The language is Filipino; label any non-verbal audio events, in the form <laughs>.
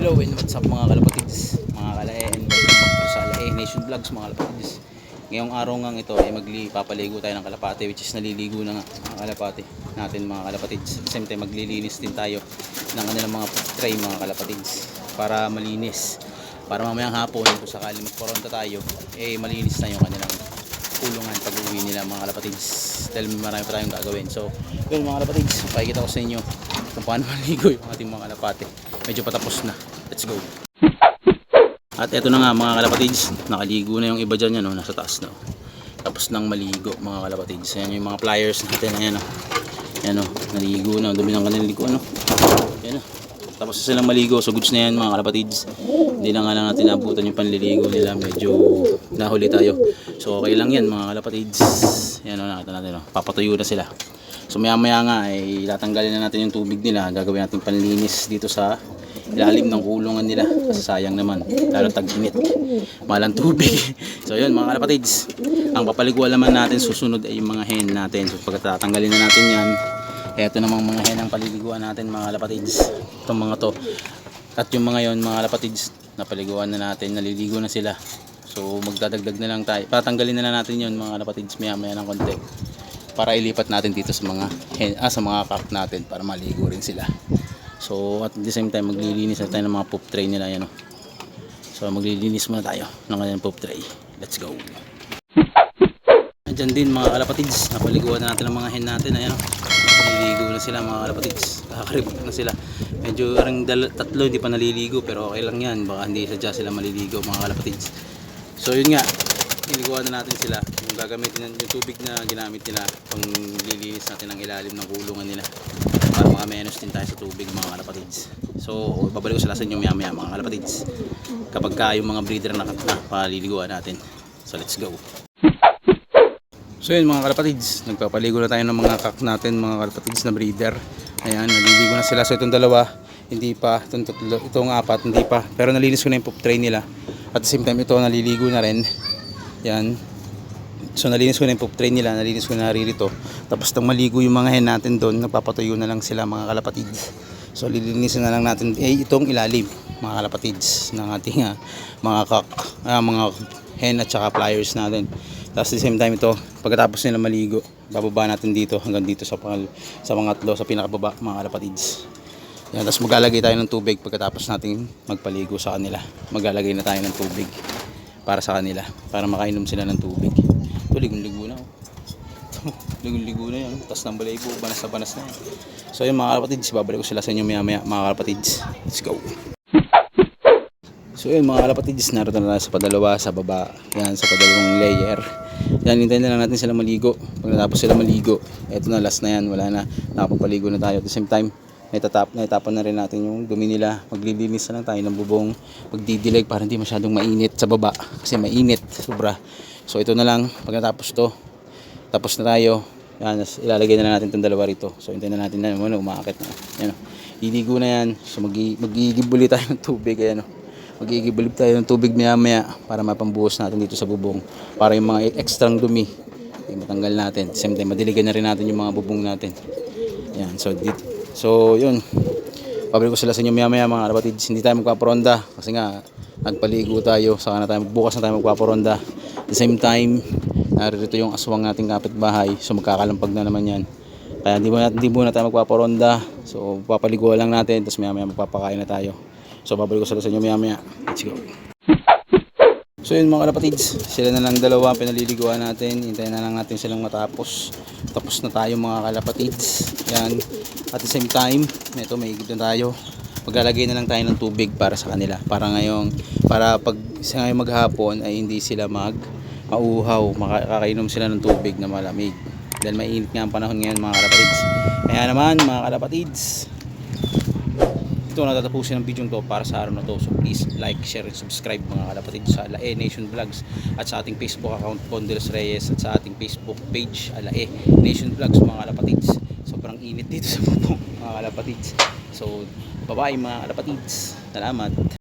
Hello and what's up mga kalapatids, mga kalae and sa Lae Nation Vlogs mga kalapatids. Ngayong araw nga ito ay magli papaligo tayo ng kalapate which is naliligo na nga mga kalapate natin mga kalapatids. At same time maglilinis din tayo ng kanilang mga tray mga kalapatids para malinis. Para mamayang hapon kung sakali magporonta tayo eh malinis na yung kanilang kulungan pag uwi nila mga kalapatids dahil marami pa tayong gagawin. So yun mga kalapatids pakikita ko sa inyo kung paano <laughs> maligo yung ating mga kalapate. Medyo patapos na. Let's go. At eto na nga mga kalapatids nakaligo na yung iba dyan yan, no? nasa taas na oh. tapos nang maligo mga kalapatids yan yung mga pliers natin. Ayan o yan o naligo na. Dumi ng kanilang ligo ano. Yan o tapos silang maligo so goods na yan mga kalapatids. Hindi na nga lang natin nabutan yung panliligo nila medyo nahuli tayo. So okay lang yan mga kalapatids. Yan o nakita natin o papatuyo na sila. So maya maya nga ay tatanggalin na natin yung tubig nila. Gagawin natin panlinis dito sa ilalim ng kulungan nila. Kasi sayang naman lalo tag-init. Malang tubig. <laughs> So yun mga kalapatids. Ang papaliguan naman natin susunod ay yung mga hen natin. So pagka tatanggalin na natin yan eto namang mga hen ang paliliguan natin mga kalapatids itong mga to. At yung mga yon mga kalapatids napaliguan na natin. Naliligo na sila. So magdadagdag na lang tayo. Patanggalin na lang natin yon mga kalapatids maya maya ng konti. Para ilipat natin dito sa mga hen, ah, sa mga cup natin para maligo rin sila. So at the same time maglilinis na tayo ng mga poop tray nila yan oh. so maglilinis muna tayo ng kanilang poop tray. Let's go Andyan din mga kalapatids, napaliguan na natin ang mga hen natin. Ayan, oh. naliligo na sila mga kalapatids. Kakakaribok na sila. Medyo arang tatlo hindi pa naliligo pero okay lang yan. Baka hindi sadya sila maliligo mga kalapatids. So yun nga, niliguan na natin sila. Yung gagamitin ng yung tubig na ginamit nila pang lilinis natin ang ilalim ng kulungan nila. Para makamenos din tayo sa tubig mga kalapatids. So babalik ko sila sa inyo maya maya mga kalapatids. Kapag ka yung mga breeder na, na paliliguan natin. So let's go. So yun mga kalapatids, nagpapaligo na tayo ng mga kak natin, mga kalapatids na breeder. Ayan, naliligo na sila. So itong dalawa, hindi pa. Itong, tatlo, itong apat, hindi pa. Pero nalinis ko na yung poop tray nila. At the same time, ito naliligo na rin. Yan. So nalinis ko na yung poop tray nila, nalinis ko na rin ito. Tapos itong maligo yung mga hen natin doon, napapatuyo na lang sila mga kalapatids. So lilinisin na lang natin eh, itong ilalim mga kalapatids ng ating ah, mga kak, ah, mga hen at saka pliers natin. Tapos the same time ito, pagkatapos nila maligo, bababa natin dito hanggang dito sa pangal, sa mga tlo, sa pinakababa mga kalapatids. Yan, tapos maglalagay tayo ng tubig pagkatapos natin magpaligo sa kanila. Maglalagay na tayo ng tubig para sa kanila, para makainom sila ng tubig. Ito, ligon-ligo na. Oh. <laughs> ligon-ligo na yan. Tapos ng balay po, banas na banas na. So yun mga kalapatids, babalik ko sila sa inyo maya maya mga kalapatids. Let's go. So yun mga kalapatids, narito na tayo sa padalawa, sa baba, yan sa padalawang layer. Yan, hintayin na lang natin sila maligo. Pag natapos sila maligo, eto na last na yan, wala na, nakapagpaligo na tayo. At the same time, naitatap, naitapan na rin natin yung dumi nila. Maglilinis na lang tayo ng bubong, magdidilig para hindi masyadong mainit sa baba. Kasi mainit, sobra. So ito na lang, pag natapos to, tapos na tayo. Yan, ilalagay na lang natin itong dalawa rito. So hintayin na natin na, ano, umakakit na. Yan, oh. liligo na yan. So magi, magigibuli tayo ng tubig, ayan, oh magigibulib tayo ng tubig maya maya para mapambuhos natin dito sa bubong. Para yung mga extrang dumi ay matanggal natin. Same time madiligan na rin natin yung mga bubong natin. Yan so dito so yun. Pabalik ko sila sa inyo maya maya mga kapatids hindi tayo magpaparonda kasi nga nagpaligo tayo. Saka na tayo bukas na tayo magpaparonda the same time naririto yung aswang nating kapitbahay. So magkakalampag na naman yan. Kaya hindi muna, hindi muna tayo magpaparonda so papaligo lang natin tapos maya maya magpapakain na tayo So babalik ko sila sa inyo maya maya. Let's go. So yun mga kapatids, sila na lang dalawa pinaliliguan natin. Hintayin na lang natin silang matapos. Tapos na tayo mga kalapatids. Yan. At the same time, ito may na tayo. Maglalagay na lang tayo ng tubig para sa kanila. Para ngayong, para pag sa ngayong maghapon ay hindi sila mag mauhaw. Makakainom sila ng tubig na malamig. Dahil mainit nga ang panahon ngayon mga kalapatids. Kaya naman mga kalapatids, ito na tatapusin ang video to para sa araw na to. So please like, share, and subscribe mga kalapatid sa Alae Nation Vlogs at sa ating Facebook account Pondelos Reyes at sa ating Facebook page Alae Nation Vlogs mga kalapatids. Sobrang init dito sa bubong mga kalapatids. So bye bye mga kalapatids. Salamat.